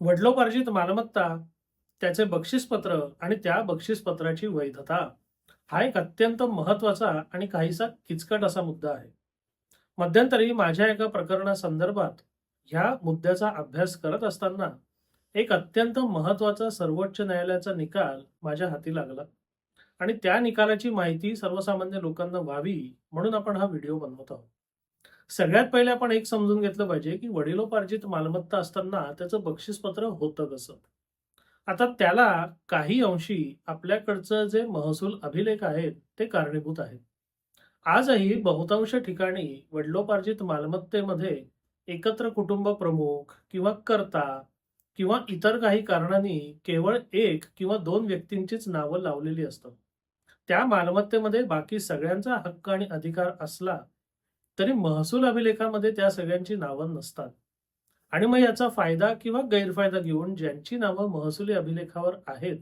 वडिलोपार्जित मालमत्ता त्याचे बक्षीसपत्र आणि त्या बक्षीसपत्राची वैधता हा एक अत्यंत महत्त्वाचा आणि काहीसा किचकट असा मुद्दा आहे. मध्यंतरी माझ्या एका प्रकरणासंदर्भात ह्या मुद्द्याचा अभ्यास करत असताना एक अत्यंत महत्त्वाचा सर्वोच्च न्यायालयाचा निकाल माझ्या हाती लागला आणि त्या निकालाची माहिती सर्वसामान्य लोकांना व्हावी म्हणून आपण हा व्हिडिओ बनवत आहोत. सगळ्यात पहिले आपण एक समजून घेतलं पाहिजे की वडिलोपार्जित मालमत्ता असताना त्याचं बक्षीसपत्र होतं कसं? आता त्याला काही अंशी आपल्याकडचं जे महसूल अभिलेख आहेत ते कारणीभूत आहेत. आजही बहुतांश ठिकाणी वडिलोपार्जित मालमत्तेमध्ये एकत्र कुटुंब प्रमुख किंवा कर्ता किंवा इतर काही कारणांनी केवळ एक किंवा दोन व्यक्तींचीच नावं लावलेली असतात. त्या मालमत्तेमध्ये बाकी सगळ्यांचा हक्क आणि अधिकार असला तरी महसूल अभिलेखामध्ये त्या सगळ्यांची नावं नसतात. आणि मग याचा फायदा किंवा गैरफायदा घेऊन ज्यांची नावं महसुली अभिलेखावर आहेत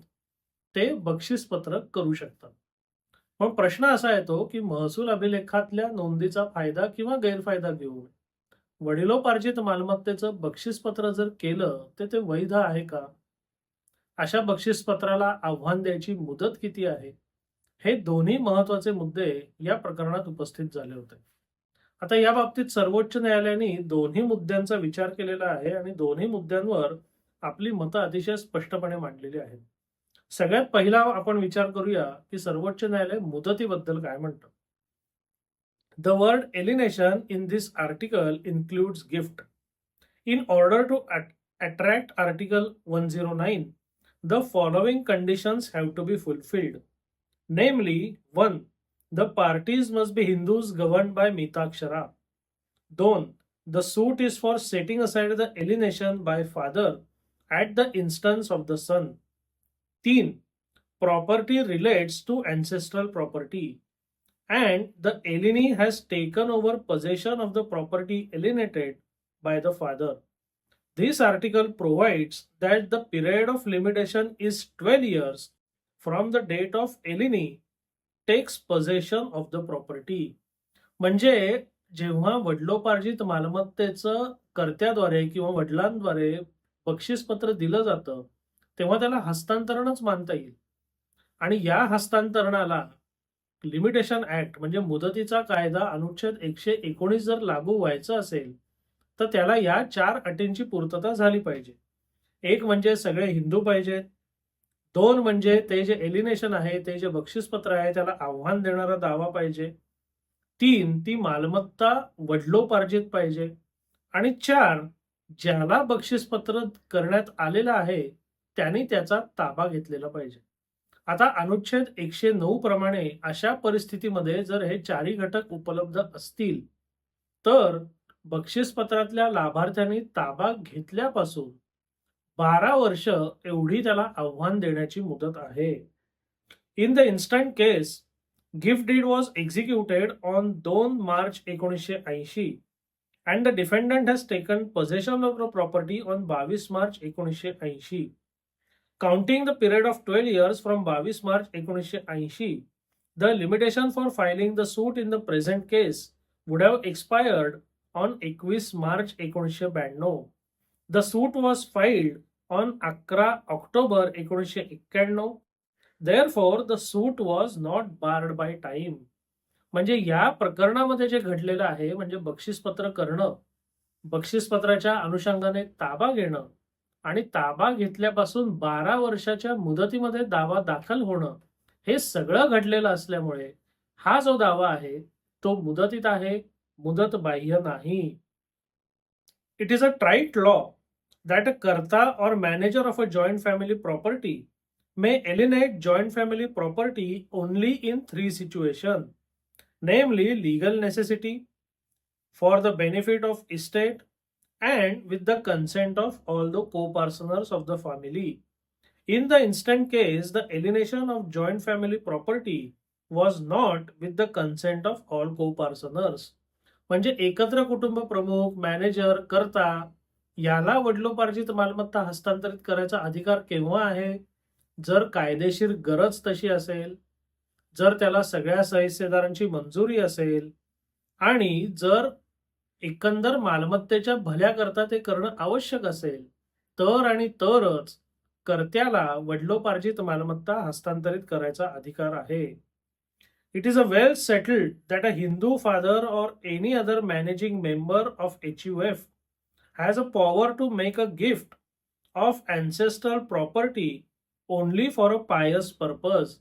ते बक्षीसपत्र करू शकतात. मग प्रश्न असा येतो की महसूल अभिलेखातल्या नोंदीचा फायदा किंवा गैरफायदा घेऊन वडिलोपार्जित मालमत्तेचं बक्षीसपत्र जर केलं तर ते वैध आहे का? अशा बक्षीसपत्राला आव्हान द्यायची मुदत किती आहे? हे दोन्ही महत्त्वाचे मुद्दे या प्रकरणात उपस्थित झाले होते. आता या बाबतीत सर्वोच्च न्यायालयाने दोन्ही मुद्द्यांचा विचार केलेला आहे आणि दोन्ही मुद्द्यांवर आपली मतं अतिशय स्पष्टपणे मांडलेली आहेत. सगळ्यात पहिला आपण विचार करूया की सर्वोच्च न्यायालय मुदतीबद्दल काय म्हणतं? The word alienation in this article includes gift in order to attract article one zero nine the following conditions have to be fulfilled namely one The parties must be Hindus governed by Mitakshara. Don. The suit is for setting aside the alienation by father at the instance of the son. 3. Property relates to ancestral property. And the alienee has taken over possession of the property alienated by the father. This article provides that the period of limitation is 12 years from the date of alienee takes possession of the property म्हणजे जेव्हा वडिलोपार्जित मालमत्तेचं कर्त्याद्वारे किंवा वडिलांद्वारे बक्षीसपत्र दिलं जातं तेव्हा त्याला हस्तांतरणच मानता येईल. आणि या हस्तांतरणाला लिमिटेशन ऍक्ट म्हणजे मुदतीचा कायदा अनुच्छेद एकशे एकोणीस जर लागू व्हायचं असेल तर त्याला या चार अटींची पूर्तता झाली पाहिजे. एक म्हणजे सगळे हिंदू पाहिजेत दोन म्हणजे ते जे एलिनेशन आहे ते जे बक्षीसपत्र आहे त्याला आव्हान देणारा दावा पाहिजे. तीन ती मालमत्ता वडलोपार्जित पाहिजे. आणि चार ज्याला बक्षीसपत्र करण्यात आलेलं आहे त्यांनी त्याचा ताबा घेतलेला पाहिजे. आता अनुच्छेद एकशे नऊ प्रमाणे अशा परिस्थितीमध्ये जर हे चारही घटक उपलब्ध असतील तर बक्षीसपत्रातल्या लाभार्थ्यांनी ताबा घेतल्यापासून बारा वर्ष एवढी त्याला आव्हान देण्याची मुदत आहे. In the instant case gift deed was executed on दोन मार्च एकोणीसशे ऐंशी and the defendant has taken possession of the property on बावीस मार्च एकोणीसशे ऐंशी. Counting the period of twelve years from बावीस मार्च एकोणीसशे ऐंशी the limitation for filing the suit in the present case would have expired on एकवीस March एकोणीसशे ब्याण्णव. The suit was filed on अकरा ऑक्टोबर एकोणीसशे एक्क्याण्णव. There for the suit was not barred by time म्हणजे या प्रकरणामध्ये जे घडलेलं आहे म्हणजे बक्षीसपत्र करणं बक्षीसपत्राच्या अनुषंगाने ताबा घेणं आणि ताबा घेतल्यापासून बारा वर्षाच्या मुदतीमध्ये दावा दाखल होणं हे सगळं घडलेलं असल्यामुळे हा जो दावा आहे तो मुदतीत आहे मुदत बाह्य नाही. It is a trite law that a karta or manager of a joint family property may alienate joint family property only in three situations, namely legal necessity, for the benefit of estate, and with the consent of all the co-personers of the family. In the instant case, the alienation of joint family property was not with the consent of all co-personers. म्हणजे एकत्र कुटुंब प्रमुख manager करता याला वडिलोपार्जित मालमत्ता हस्तांतरित करायचा अधिकार केव्हा आहे? जर कायदेशीर गरज तशी असेल जर त्याला सगळ्या सहिस्सेदारांची मंजुरी असेल आणि जर एकंदर मालमत्तेच्या भल्याकरता ते करणं आवश्यक असेल तर आणि तरच कर्त्याला वडिलोपार्जित मालमत्ता हस्तांतरित करायचा अधिकार आहे. It is a well settled that a Hindu father or any other managing member of H U F power a power to make a gift of only property a for a pious purpose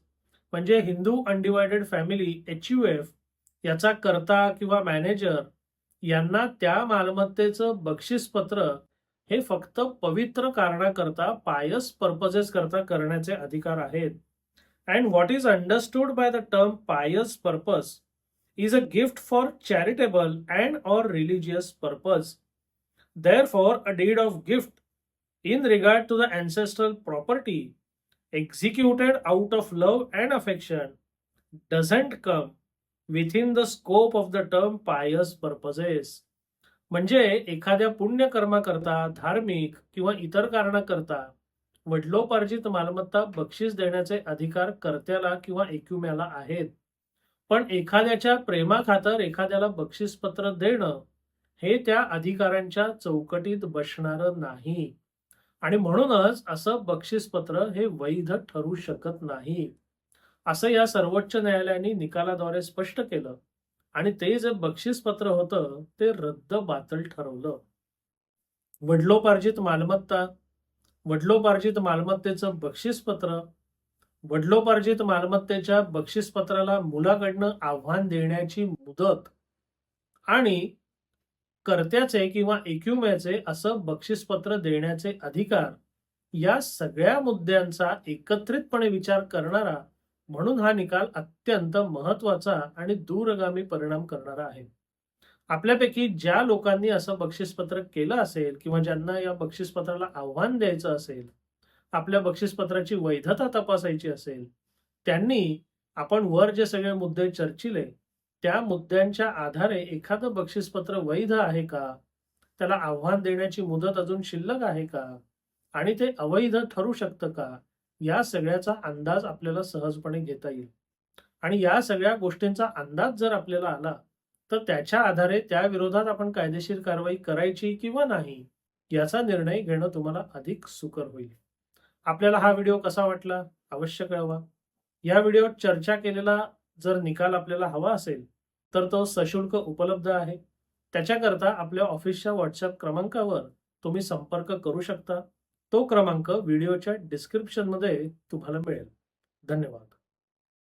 म्हणजे Hindu undivided family H U F याचा कर्ता किंवा manager यांना त्या मालमत्तेचं बक्षीसपत्र हे फक्त पवित्र कारणाकरता पायस पर्पजेस करता करण्याचे अधिकार आहेत. and what is understood by the term pious purpose is a gift for charitable and or religious purpose there for a deed of gift in regard to the ancestral property executed out of love and affection doesn't come within the scope of the term pious purposes म्हणजे एखाद्या पुण्यकर्माकरता धार्मिक किंवा इतर कारणाकरता वडिलोपार्जित मालमत्ता बक्षीस देण्याचे अधिकार कर्त्याला किंवा एक्युम्याला आहेत. पण एखाद्याच्या प्रेमाखातर एखाद्याला बक्षीसपत्र देणं हे त्या अधिकारांच्या चौकटीत बसणार नाही. आणि म्हणूनच असं बक्षीसपत्र हे वैध ठरू शकत नाही. असं या सर्वोच्च न्यायालयाने निकालाद्वारे स्पष्ट केलं. आणि ते जे बक्षीसपत्र होतं ते रद्द बातल ठरवलं. वडिलोपार्जित मालमत्ता वडिलोपार्जित मालमत्तेचं बक्षीसपत्र वडलोपार्जित मालमत्तेच्या बक्षीसपत्राला मुलाकडनं आव्हान देण्याची मुदत आणि कर्त्याचे किंवा एक्युम्याचे असं बक्षीसपत्र देण्याचे अधिकार या सगळ्या मुद्द्यांचा एकत्रितपणे विचार करणारा म्हणून हा निकाल अत्यंत महत्त्वाचा आणि दूरगामी परिणाम करणारा आहे. आपल्यापैकी ज्या लोकांनी असं बक्षीसपत्र केलं असेल किंवा ज्यांना या बक्षीसपत्राला आव्हान द्यायचं असेल आपल्या बक्षीसपत्राची वैधता तपासायची असेल त्यांनी आपण वर जे सगळे मुद्दे चर्चिले त्या मुद्द्यांच्या आधारे एखादं बक्षीसपत्र वैध आहे का? त्याला आव्हान देण्याची मुदत अजून शिल्लक आहे का? आणि ते अवैध ठरू शकतं का? या सगळ्याचा अंदाज आपल्याला सहजपणे घेता येईल. आणि या सगळ्या गोष्टींचा अंदाज जर आपल्याला आला तर त्याच्या आधारे त्या विरोधात आपण कायदेशीर कारवाई करायची किंवा नाही याचा निर्णय घेणं तुम्हाला अधिक सुकर होईल. आपल्याला हा व्हिडिओ कसा वाटला अवश्य कळवा. या व्हिडिओत चर्चा केलेला जर निकाल आपल्याला हवा असेल तर तो सशुल्क उपलब्ध आहे. त्याच्याकरता आपल्या ऑफिसच्या व्हॉट्सअप क्रमांकावर तुम्ही संपर्क करू शकता. तो क्रमांक व्हिडिओच्या डिस्क्रिप्शनमध्ये तुम्हाला मिळेल. धन्यवाद.